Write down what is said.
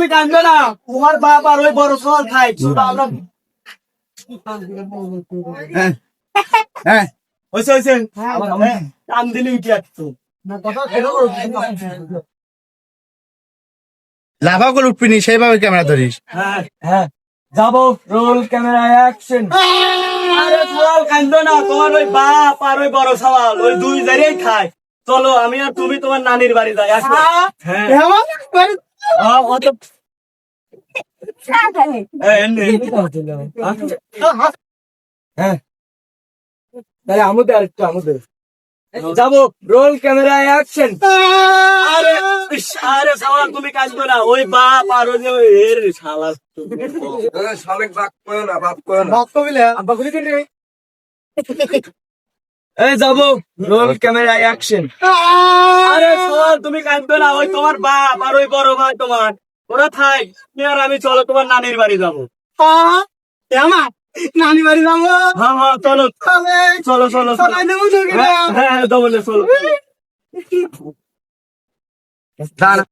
তুমি কাঁদবে না। তোমার বাপ আর ওই বড় সওয়াল খাই আমরা হ্যাঁ। হ্যাঁ। হয়েছে হয়েছে হ্যাঁ, কান দিলে উঠে আসতো। লাভা করে উঠবি সেইভাবে ক্যামেরা ধরিস। হ্যাঁ হ্যাঁ। যাব রোল ক্যামেরা অ্যাকশন আরে সওয়াল কান্দো না তোমার ওই বাপ আর ওই বড় সওয়াল ওই দুই জায়গায় খায়। চলো আমি আর তুমি তোমার নানির বাড়ি যাই হ্যাঁ? তাহলে আমাদের আরেকটু আমাদের যাব রোল ক্যামেরা অ্যাকশন আরে আরে সাওয়াল তুমি কাঁদবে না। ওই বাপ আর ওই যে এর শালা। এই যাব। রোল ক্যামেরা অ্যাকশন আরে সাওয়াল তুমি কাঁদবে না ওই তোমার বাপ আর ওই বড় ভাই তোমার। ওরা থাই আর আমি চলো তোমার নানির বাড়ি যাব। নানি বাড়ি যাব? হ্যাঁ হ্যাঁ চলো। চলো চলো চলো হ্যাঁ হ্যাঁ, চলো।